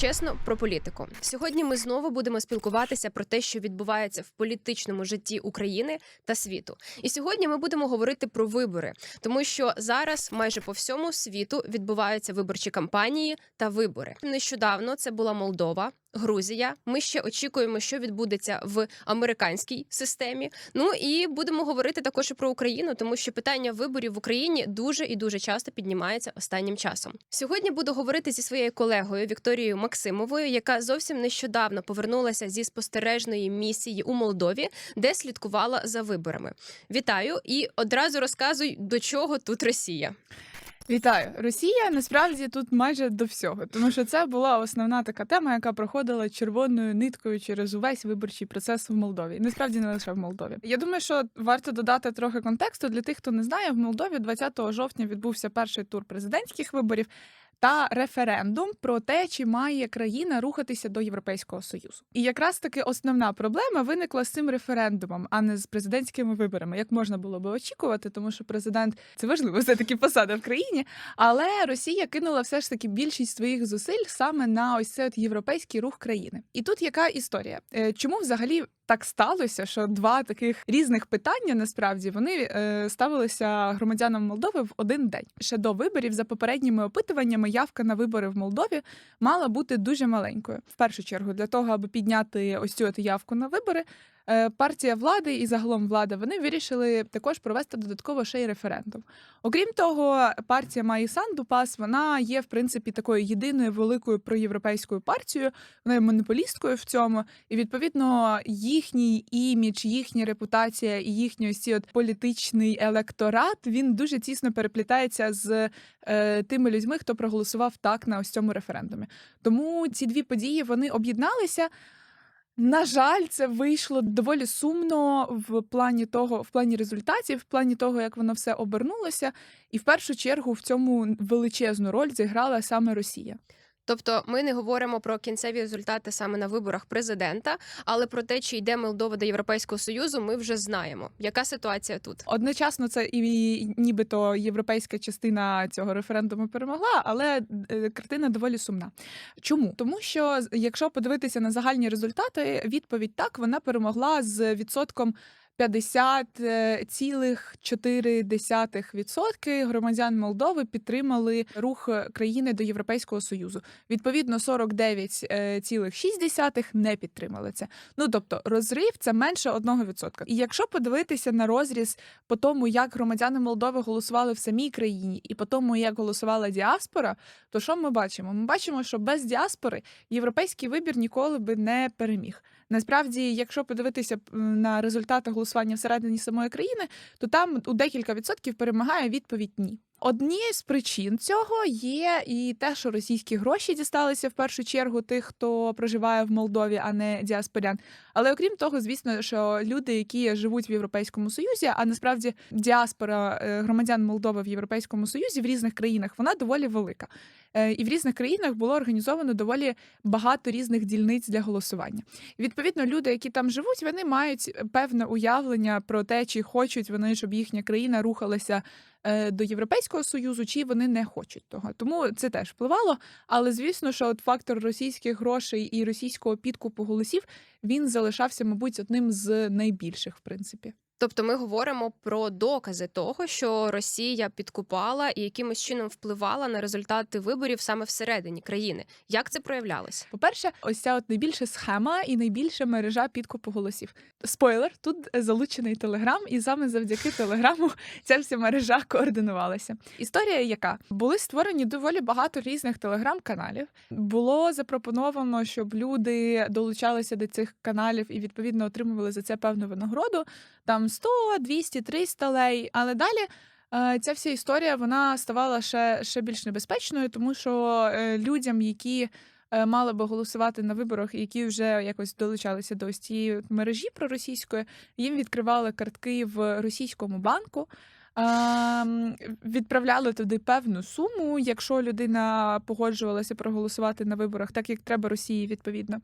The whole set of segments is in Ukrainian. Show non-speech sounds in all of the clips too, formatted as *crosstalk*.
Чесно про політику. Сьогодні ми знову будемо спілкуватися про те, що відбувається в політичному житті України та світу. І сьогодні ми будемо говорити про вибори, тому що зараз майже по всьому світу відбуваються виборчі кампанії та вибори. Нещодавно це була Молдова. Грузія, ми ще очікуємо, що відбудеться в американській системі. Ну і будемо говорити також і про Україну, тому що питання виборів в Україні дуже і дуже часто піднімається останнім часом. Сьогодні буду говорити зі своєю колегою Вікторією Максимовою, яка зовсім нещодавно повернулася зі спостережної місії у Молдові, де слідкувала за виборами. Вітаю і одразу розказуй, до чого тут Росія. Вітаю, Росія насправді тут майже до всього, тому що це була основна така тема, яка проходила червоною ниткою через увесь виборчий процес в Молдові. Насправді не лише в Молдові. Я думаю, що варто додати трохи контексту для тих, хто не знає. В Молдові 20 жовтня відбувся перший тур президентських виборів. Та референдум про те, чи має країна рухатися до Європейського союзу, і якраз таки основна проблема виникла з цим референдумом, а не з президентськими виборами, як можна було би очікувати, тому що президент це важливо, все таки посада в країні. Але Росія кинула все ж таки більшість своїх зусиль саме на ось цей от європейський рух країни. І тут яка історія? Е, Чому взагалі так сталося, що два таких різних питання насправді вони е, ставилися громадянам Молдови в один день? Ще до виборів за попередніми опитуваннями явка на вибори в Молдові мала бути дуже маленькою. В першу чергу для того, аби підняти ось цю явку на вибори. Е, Партія влади і загалом влада вони вирішили також провести додатково ще й референдум. Окрім того, партія Маї Санду Пас вона є в принципі такою єдиною великою проєвропейською партією. Вона є монополісткою в цьому, і відповідно їхній імідж, їхня репутація і їхній ось от політичний електорат він дуже тісно переплітається з е, тими людьми, хто проголосував так на ось цьому референдумі. Тому ці дві події вони об'єдналися. На жаль, це вийшло доволі сумно в плані того, в плані результатів, в плані того, як воно все обернулося, і в першу чергу в цьому величезну роль зіграла саме Росія. Тобто, ми не говоримо про кінцеві результати саме на виборах президента, але про те, чи йде Молдова до Європейського союзу, ми вже знаємо. Яка ситуація тут? Одночасно, це і нібито європейська частина цього референдуму перемогла, але е, картина доволі сумна. Чому? Тому що якщо подивитися на загальні результати, відповідь так вона перемогла з відсотком. Е, 50,4% громадян Молдови підтримали рух е, країни до Європейського союзу. Відповідно, 49,6% не підтримали це. Ну тобто розрив це менше 1%. І якщо подивитися на розріз по тому, як громадяни Молдови голосували в самій країні, і по тому, як голосувала діаспора, то що ми бачимо? Ми бачимо, що без діаспори європейський вибір ніколи би не переміг. Насправді, якщо подивитися на результати голосування всередині самої країни, то там у декілька відсотків перемагає відповідь ні. Однією з причин цього є і те, що російські гроші дісталися в першу чергу тих, хто проживає в Молдові, а не діаспорян. Але окрім того, звісно, що люди, які живуть в Європейському Союзі, а насправді діаспора е, громадян Молдови в Європейському Союзі в різних країнах вона доволі велика. Е, І в різних країнах було організовано доволі багато різних дільниць для голосування. Відповідно, люди, які там живуть, вони мають певне уявлення про те, чи хочуть вони, щоб їхня країна рухалася е, до Європейського союзу, чи вони не хочуть того. Тому це теж впливало. Але звісно, що от фактор російських грошей і російського підкупу голосів він залишався, мабуть, одним з найбільших, в принципі. Тобто, ми говоримо про докази того, що Росія підкупала і якимось чином впливала на результати виборів саме всередині країни. Як це проявлялося? По-перше, ось ця от найбільша схема і найбільша мережа підкупу голосів. Спойлер, тут залучений телеграм, і саме завдяки телеграму *laughs* ця вся мережа координувалася. Історія яка були створені доволі багато різних телеграм-каналів. Було запропоновано, щоб люди долучалися до цих каналів і відповідно отримували за це певну винагороду. Там 100, 200, 300 лей. Але далі е, ця вся історія вона ставала ще, ще більш небезпечною, тому що е, людям, які е, мали би голосувати на виборах, які вже якось долучалися до ось цієї мережі проросійської, їм відкривали картки в російському банку. Ем, відправляли туди певну суму, якщо людина погоджувалася проголосувати на виборах, так як треба Росії, відповідно.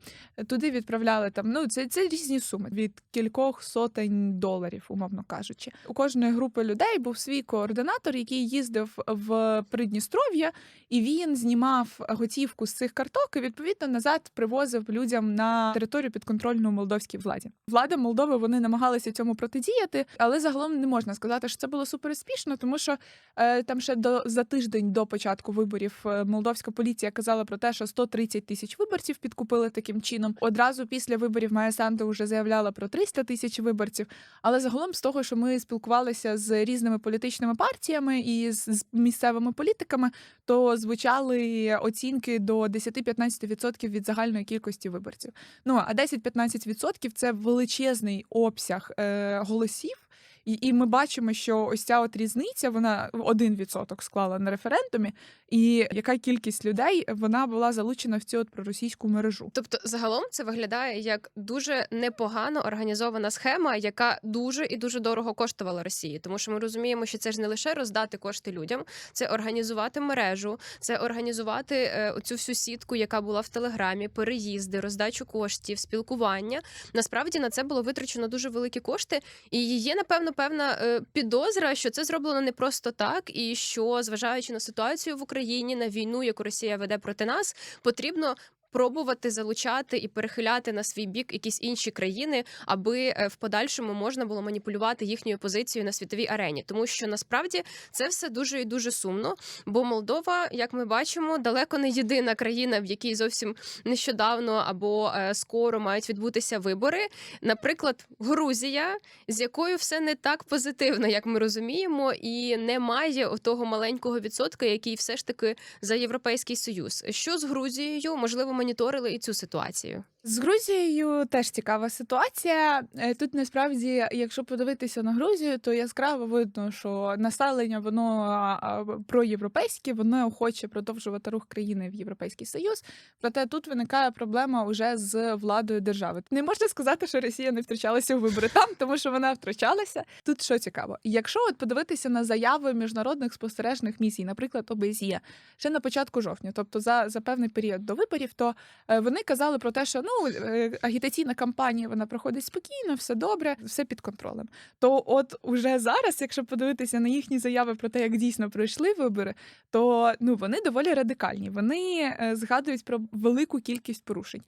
Туди відправляли там. Ну це, це різні суми від кількох сотень доларів, умовно кажучи. У кожної групи людей був свій координатор, який їздив в Придністров'я, і він знімав готівку з цих карток і відповідно назад привозив людям на територію підконтрольну молдовській владі. Влада Молдови вони намагалися цьому протидіяти, але загалом не можна сказати, що це було супер успішно, тому що е, там ще до за тиждень до початку виборів е, молдовська поліція казала про те, що 130 тисяч виборців підкупили таким чином. Одразу після виборів Майя Санду вже заявляла про 300 тисяч виборців. Але загалом з того, що ми спілкувалися з різними політичними партіями і з місцевими політиками, то звучали оцінки до 10-15% від загальної кількості виборців. Ну а 10-15% – це величезний обсяг е, голосів. І, і ми бачимо, що ось ця от різниця, вона 1% склала на референдумі, і яка кількість людей вона була залучена в цю от проросійську мережу. Тобто, загалом це виглядає як дуже непогано організована схема, яка дуже і дуже дорого коштувала Росії, тому що ми розуміємо, що це ж не лише роздати кошти людям, це організувати мережу, це організувати е, оцю всю сітку, яка була в телеграмі, переїзди, роздачу коштів, спілкування. Насправді на це було витрачено дуже великі кошти, і є напевно певна е, підозра, що це зроблено не просто так, і що, зважаючи на ситуацію в Україні, на війну, яку Росія веде проти нас, потрібно. Пробувати залучати і перехиляти на свій бік якісь інші країни, аби е, в подальшому можна було маніпулювати їхньою позицією на світовій арені, тому що насправді це все дуже і дуже сумно. Бо Молдова, як ми бачимо, далеко не єдина країна, в якій зовсім нещодавно або е, скоро мають відбутися вибори. Наприклад, Грузія, з якою все не так позитивно, як ми розуміємо, і не має того маленького відсотка, який все ж таки за європейський союз. Що з Грузією? Можливо, моніторили і цю ситуацію. З Грузією теж цікава ситуація. Е, Тут насправді, якщо подивитися на Грузію, то яскраво видно, що населення воно проєвропейське, воно хоче продовжувати рух країни в Європейський Союз. Проте тут виникає проблема уже з владою держави. Не можна сказати, що Росія не втручалася у вибори там, тому що вона втручалася. Тут що цікаво, якщо от подивитися на заяви міжнародних спостережних місій, наприклад, ОБСЄ, ще на початку жовтня, тобто за, за певний період до виборів, то е, вони казали про те, що ну е, агітаційна кампанія вона проходить спокійно, все добре, все під контролем. То, от уже зараз, якщо подивитися на їхні заяви про те, як дійсно пройшли вибори, то ну вони доволі радикальні. Вони е, згадують про велику кількість порушень.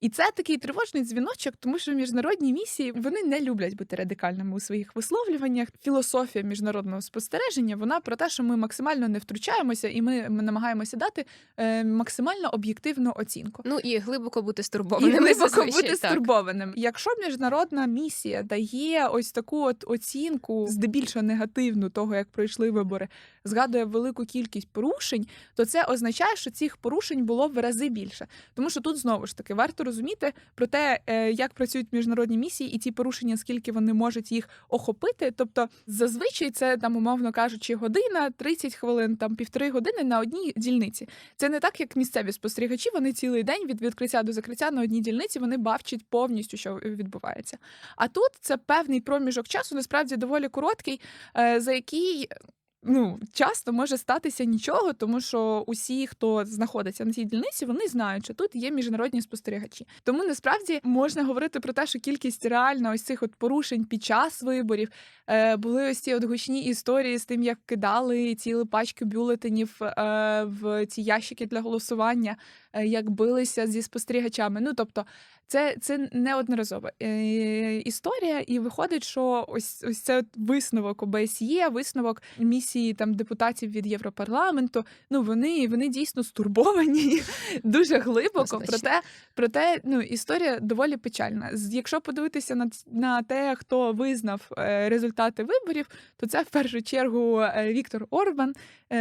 І це такий тривожний дзвіночок, тому що міжнародні місії вони не люблять бути радикальними у своїх висловлюваннях. Філософія міжнародного спостереження вона про те, що ми максимально не втручаємося, і ми, ми намагаємося дати е, максимально об'єктивну оцінку. Ну і глибоко бути І глибоко зазвичай, бути так. стурбованим. Якщо міжнародна місія дає ось таку от оцінку, здебільшого негативну того, як пройшли вибори, згадує велику кількість порушень, то це означає, що цих порушень було в рази більше. Тому що тут знову ж таки варто розуміти про те, е, як працюють міжнародні місії, і ці порушення, скільки вони можуть їх охопити. Тобто, зазвичай це там, умовно кажучи, година, 30 хвилин, там півтори години на одній дільниці. Це не так, як місцеві спостерігачі. Вони цілий день від відкриття до закриття на одній дільниці вони бачать повністю, що відбувається. А тут це певний проміжок часу, насправді доволі короткий, е, за який. Ну, часто може статися нічого, тому що усі, хто знаходиться на цій дільниці, вони знають, що тут є міжнародні спостерігачі. Тому насправді можна говорити про те, що кількість реально ось цих от порушень під час виборів е, були ось ці от гучні історії з тим, як кидали цілі пачки бюлетенів е, в ці ящики для голосування, е, як билися зі спостерігачами. Ну тобто, це, це неодноразова е, історія, і виходить, що ось ось це висновок ОБСЄ, висновок місії там депутатів від Європарламенту. Ну вони, вони дійсно стурбовані *laughs* дуже глибоко. Проте, проте ну історія доволі печальна. Якщо подивитися на, на те, хто визнав е, результати виборів, то це в першу чергу е, Віктор Орбан.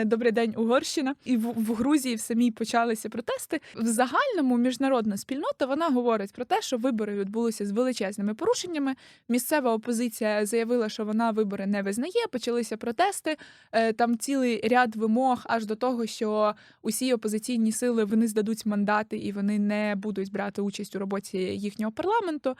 Добрий день, Угорщина. І в, в Грузії в самій почалися протести. В загальному міжнародна спільнота вона говорить про те, що вибори відбулися з величезними порушеннями. Місцева опозиція заявила, що вона вибори не визнає. Почалися протести. Е, Там цілий ряд вимог, аж до того, що усі опозиційні сили вони здадуть мандати і вони не будуть брати участь у роботі їхнього парламенту.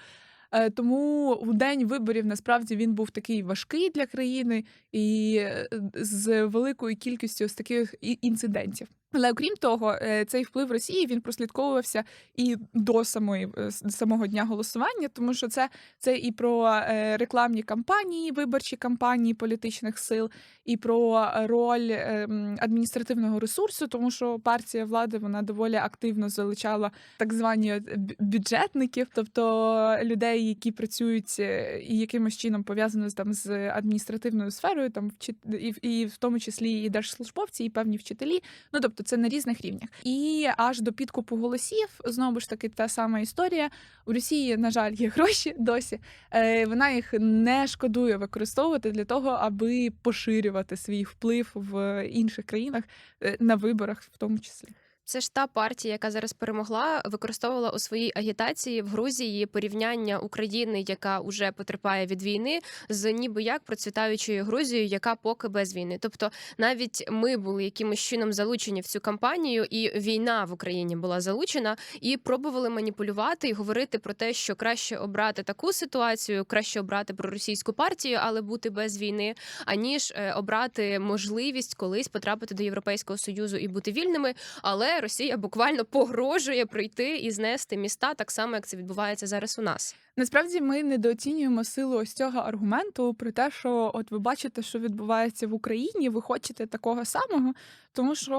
Е, Тому у день виборів насправді він був такий важкий для країни і е, з великою кількістю ось таких інцидентів. Але окрім того, е, цей вплив Росії він прослідковувався і до самої е, самого дня голосування, тому що це, це і про е, рекламні кампанії, виборчі кампанії політичних сил, і про роль е, адміністративного ресурсу, тому що партія влади вона доволі активно залучала так звані бюджетників, тобто людей, які працюють і якимось чином пов'язано там з адміністративною сферою, там і, і в тому числі і держслужбовці, і певні вчителі. Ну тобто це на різних рівнях. І аж до підкупу голосів знову ж таки та сама історія. У Росії, на жаль, є гроші *laughs* досі. Е, Вона їх не шкодує використовувати для того, аби поширювати свій вплив в інших країнах е, на виборах, в тому числі. Це ж та партія, яка зараз перемогла, використовувала у своїй агітації в Грузії порівняння України, яка вже потерпає від війни, з ніби як процвітаючою Грузією, яка поки без війни. Тобто, навіть ми були якимось чином залучені в цю кампанію, і війна в Україні була залучена, і пробували маніпулювати і говорити про те, що краще обрати таку ситуацію, краще обрати проросійську партію, але бути без війни, аніж е, обрати можливість колись потрапити до Європейського союзу і бути вільними. Але Росія буквально погрожує прийти і знести міста так само, як це відбувається зараз у нас. Насправді ми недооцінюємо силу ось цього аргументу про те, що от ви бачите, що відбувається в Україні, ви хочете такого самого, тому що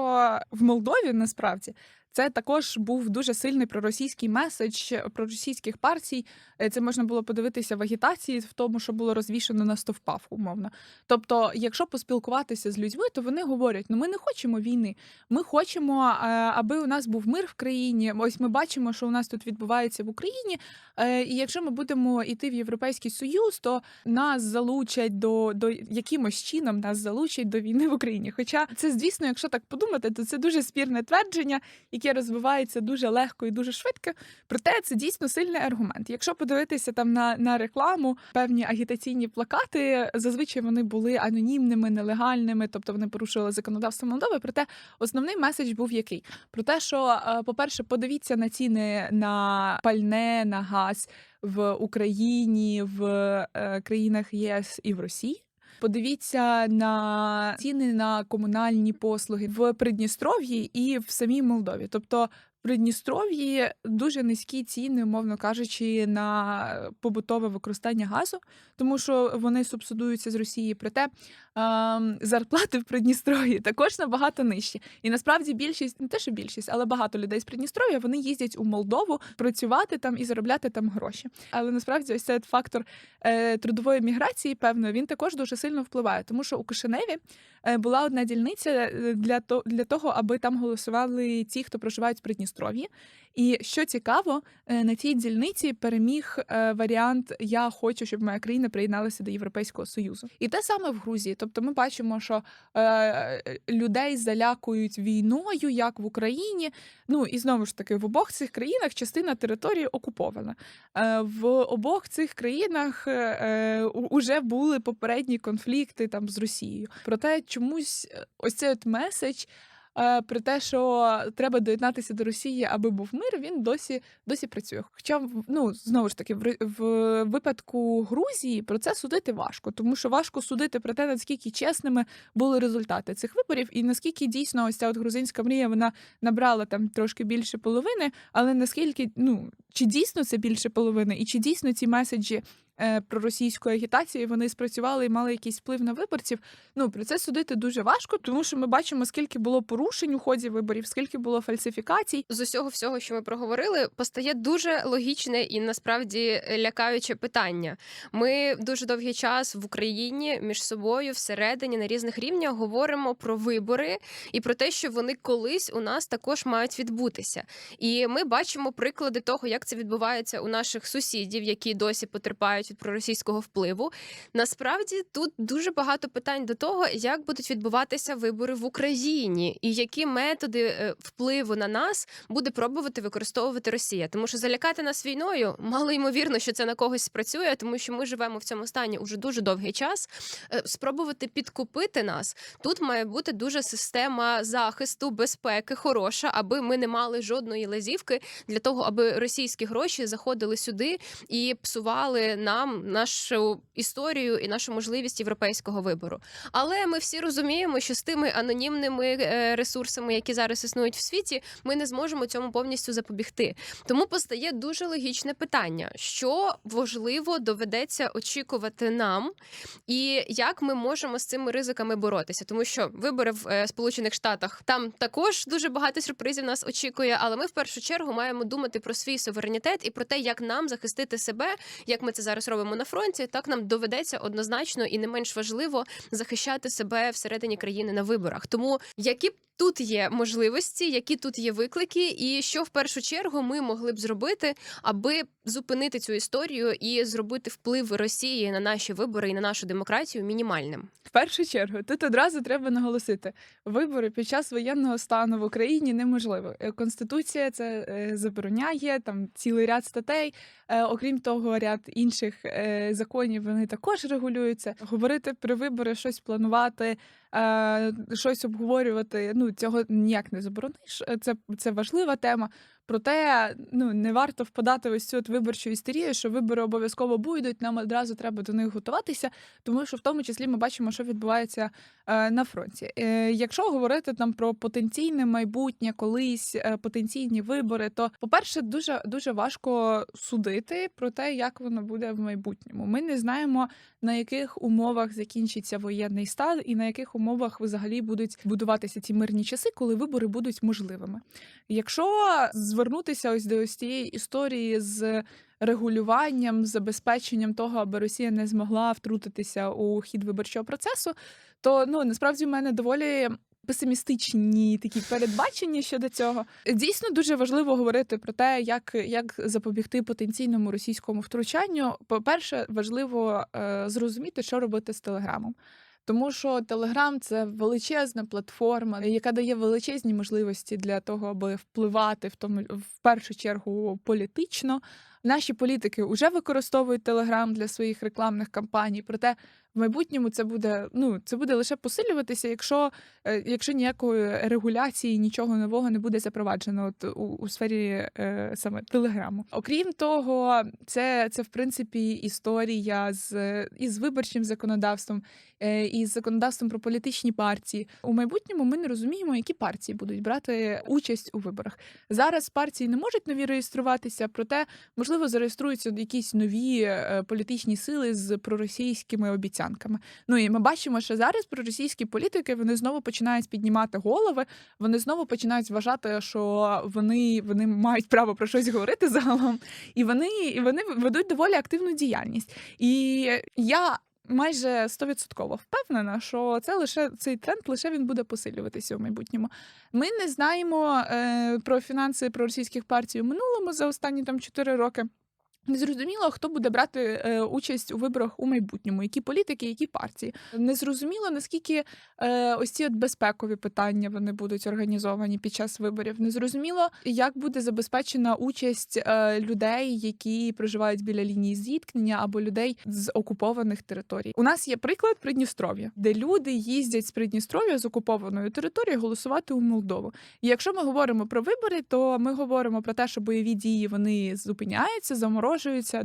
в Молдові насправді. Це також був дуже сильний проросійський меседж проросійських партій. Е, Це можна було подивитися в агітації, в тому, що було розвішено на стовпах, умовно. Тобто, якщо поспілкуватися з людьми, то вони говорять: ну ми не хочемо війни. Ми хочемо, е, аби у нас був мир в країні. Ось ми бачимо, що у нас тут відбувається в Україні. Е, І якщо ми будемо йти в Європейський Союз, то нас залучать до, до якимось чином нас залучать до війни в Україні. Хоча це, звісно, якщо так подумати, то це дуже спірне твердження, яке розвивається дуже легко і дуже швидко. Проте це дійсно сильний аргумент. Якщо подивитися там на, на рекламу, певні агітаційні плакати, зазвичай вони були анонімними, нелегальними, тобто вони порушували законодавство Молдови. Проте основний меседж був який? Про те, що, е, по-перше, подивіться на ціни на пальне, на газ в Україні, в е, країнах ЄС і в Росії. Подивіться на ціни на комунальні послуги в Придністров'ї і в самій Молдові. Тобто Придністров'ї дуже низькі ціни, умовно кажучи, на побутове використання газу, тому що вони субсидуються з Росії. Проте ем, зарплати в Придністров'ї також набагато нижчі. І насправді більшість, не те, що більшість, але багато людей з Придністров'я вони їздять у Молдову працювати там і заробляти там гроші. Але насправді ось цей фактор е, трудової міграції, певно, він також дуже сильно впливає, тому що у Кишиневі е, була одна дільниця е, для, то, для того, аби там голосували ті, хто проживають в Придністров'ї. І що цікаво, е, на цій дільниці переміг е, варіант Я хочу, щоб моя країна приєдналася до Європейського Союзу. І те саме в Грузії. Тобто, ми бачимо, що е, людей залякують війною, як в Україні. Ну і знову ж таки, в обох цих країнах частина території окупована. Е, в обох цих країнах е, уже були попередні конфлікти там з Росією. Проте чомусь е, ось цей от меседж. Е, Про те, що треба доєднатися до Росії, аби був мир, він досі досі працює. Хоча ну знову ж таки, в, в випадку Грузії про це судити важко, тому що важко судити про те, наскільки чесними були результати цих виборів, і наскільки дійсно ось ця от грузинська мрія вона набрала там трошки більше половини, але наскільки ну чи дійсно це більше половини, і чи дійсно ці меседжі е, про російську агітацію вони спрацювали і мали якийсь вплив на виборців? Ну про це судити дуже важко, тому що ми бачимо, скільки було порушень у ході виборів, скільки було фальсифікацій. З усього всього, що ми проговорили, постає дуже логічне і насправді лякаюче питання. Ми дуже довгий час в Україні між собою всередині на різних рівнях говоримо про вибори і про те, що вони колись у нас також мають відбутися. І ми бачимо приклади того, як це відбувається у наших сусідів, які досі потерпають від проросійського впливу. Насправді тут дуже багато питань до того, як будуть відбуватися вибори в Україні, і які методи е, впливу на нас буде пробувати використовувати Росія. Тому що залякати нас війною мало ймовірно, що це на когось спрацює, тому що ми живемо в цьому стані уже дуже довгий час. Е, Спробувати підкупити нас тут має бути дуже система захисту, безпеки хороша, аби ми не мали жодної лазівки для того, аби російські гроші заходили сюди і псували нам нашу історію і нашу можливість європейського вибору. Але ми всі розуміємо, що з тими анонімними е, ресурсами, які зараз існують в світі, ми не зможемо цьому повністю запобігти. Тому постає дуже логічне питання, що важливо доведеться очікувати нам, і як ми можемо з цими ризиками боротися, тому що вибори в е, Сполучених Штатах там також дуже багато сюрпризів нас очікує. Але ми в першу чергу маємо думати про свій суверенітет і про те, як нам захистити себе, як ми це зараз робимо на фронті. Так нам доведеться однозначно і не менш важливо захищати себе всередині країни на виборах. Тому які б тут є можливості, які тут є виклики, і що в першу чергу ми могли б зробити, аби зупинити цю історію і зробити вплив Росії на наші вибори і на нашу демократію мінімальним. В першу чергу, тут одразу треба наголосити: вибори під час воєнного стану в Україні неможливо. Е, Конституція це е, забороняє там цілий ряд статей. Е, Окрім того, ряд інших законів вони також регулюються. Говорити про вибори, щось планувати, е, щось обговорювати. Ну цього ніяк не заборониш. Е, Це, це важлива тема. Проте ну не варто впадати ось цю от виборчу істерію, що вибори обов'язково будуть. Нам одразу треба до них готуватися, тому що в тому числі ми бачимо, що відбувається е, на фронті. Е, якщо говорити там про потенційне майбутнє, колись е, потенційні вибори, то по-перше, дуже дуже важко судити про те, як воно буде в майбутньому. Ми не знаємо на яких умовах закінчиться воєнний стан, і на яких умовах взагалі будуть будуватися ці мирні часи, коли вибори будуть можливими. Якщо звернутися ось до ось цієї історії з регулюванням, забезпеченням того, аби Росія не змогла втрутитися у хід виборчого процесу, то ну насправді в мене доволі. Песимістичні такі передбачення щодо цього дійсно дуже важливо говорити про те, як, як запобігти потенційному російському втручанню. По-перше, важливо е, зрозуміти, що робити з телеграмом. Тому що Телеграм це величезна платформа, яка дає величезні можливості для того, аби впливати в тому в першу чергу політично. Наші політики вже використовують Телеграм для своїх рекламних кампаній. Проте в майбутньому це буде ну це буде лише посилюватися, якщо, е, якщо ніякої регуляції, нічого нового не буде запроваджено от у, у сфері е, саме Телеграму. Окрім того, це, це в принципі історія з із виборчим законодавством, е, із законодавством про політичні партії. У майбутньому ми не розуміємо, які партії будуть брати участь у виборах. Зараз партії не можуть нові реєструватися, проте можливо зареєструються якісь нові е, політичні сили з проросійськими обіцянками. Ну і ми бачимо, що зараз проросійські політики вони знову починають піднімати голови. Вони знову починають вважати, що вони, вони мають право про щось говорити загалом, і вони, і вони ведуть доволі активну діяльність. І я. Майже стовідсотково впевнена, що це лише цей тренд лише він буде посилюватися в майбутньому. Ми не знаємо е, про фінанси про російських партій у минулому за останні там 4 роки. Незрозуміло, хто буде брати е, участь у виборах у майбутньому, які політики, які партії. Незрозуміло, наскільки е, ось ці от безпекові питання вони будуть організовані під час виборів. Незрозуміло, як буде забезпечена участь е, людей, які проживають біля лінії зіткнення, або людей з окупованих територій. У нас є приклад Придністров'я, де люди їздять з Придністров'я з окупованої території голосувати у Молдову. І якщо ми говоримо про вибори, то ми говоримо про те, що бойові дії вони зупиняються, заморожуються,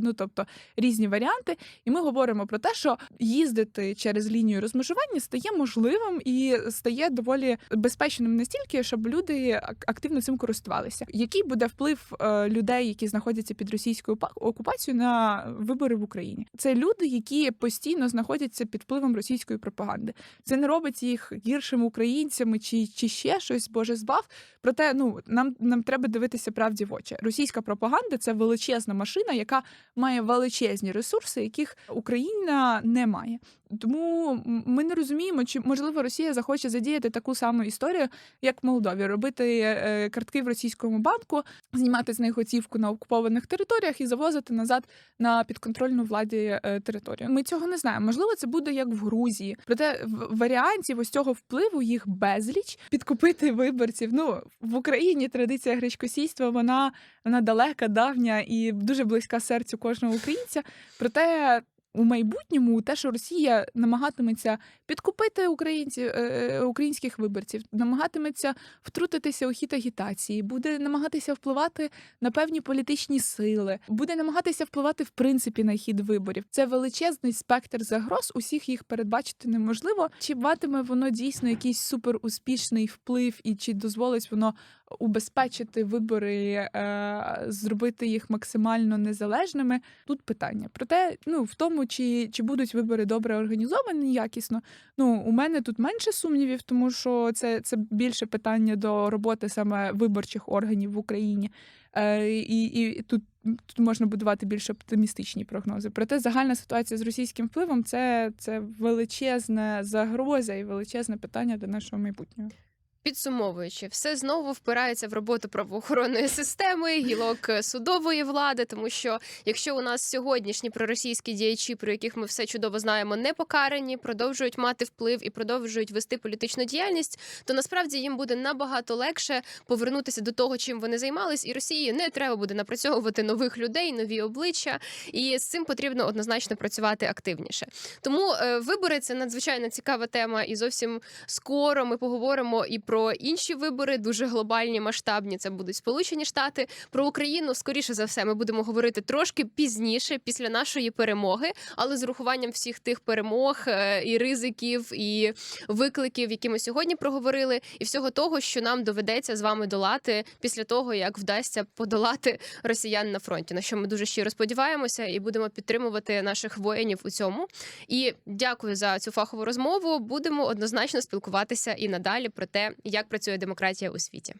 ну тобто різні варіанти. І ми говоримо про те, що їздити через лінію розмежування стає можливим і стає доволі безпечним настільки, щоб люди ак- активно цим користувалися. Який буде вплив е, людей, які знаходяться під російською окупацією на вибори в Україні? Це люди, які постійно знаходяться під впливом російської пропаганди. Це не робить їх гіршими українцями чи, чи ще щось, боже збав. Проте ну нам, нам треба дивитися правді в очі. Російська пропаганда це величезна машина, яка має величезні ресурси, яких Україна не має. Тому ми не розуміємо, чи можливо Росія захоче задіяти таку саму історію, як в Молдові, робити е, картки в російському банку, знімати з них готівку на окупованих територіях і завозити назад на підконтрольну владі е, територію. Ми цього не знаємо. Можливо, це буде як в Грузії. Проте варіантів ось цього впливу їх безліч підкупити виборців. Ну в Україні традиція гречкосійства вона, вона далека, давня і дуже близька серцю кожного українця. Проте. У майбутньому те, що Росія намагатиметься підкупити українців, е, українських виборців, намагатиметься втрутитися у хід агітації, буде намагатися впливати на певні політичні сили, буде намагатися впливати в принципі на хід виборів. Це величезний спектр загроз. Усіх їх передбачити неможливо. Чи матиме воно дійсно якийсь суперуспішний вплив, і чи дозволить воно убезпечити вибори, е, зробити їх максимально незалежними? Тут питання. Проте, ну в тому, чи, чи будуть вибори добре організовані, якісно. Ну, у мене тут менше сумнівів, тому що це, це більше питання до роботи саме виборчих органів в Україні. Е, і, і тут, тут можна будувати більш оптимістичні прогнози. Проте загальна ситуація з російським впливом це, це величезна загроза і величезне питання до нашого майбутнього. Підсумовуючи, все знову впирається в роботу правоохоронної системи, гілок е, судової влади, тому що якщо у нас сьогоднішні проросійські діячі, про яких ми все чудово знаємо, не покарані, продовжують мати вплив і продовжують вести політичну діяльність, то насправді їм буде набагато легше повернутися до того, чим вони займались, і Росії не треба буде напрацьовувати нових людей, нові обличчя, і з цим потрібно однозначно працювати активніше. Тому е, вибори це надзвичайно цікава тема, і зовсім скоро ми поговоримо і про інші вибори, дуже глобальні, масштабні. Це будуть Сполучені Штати. Про Україну, скоріше за все, ми будемо говорити трошки пізніше, після нашої перемоги, але з урахуванням всіх тих перемог е, і ризиків, і викликів, які ми сьогодні проговорили, і всього того, що нам доведеться з вами долати після того, як вдасться подолати росіян на фронті. На що ми дуже щиро сподіваємося, і будемо підтримувати наших воїнів у цьому. І дякую за цю фахову розмову. Будемо однозначно спілкуватися і надалі про те, як працює демократія у світі.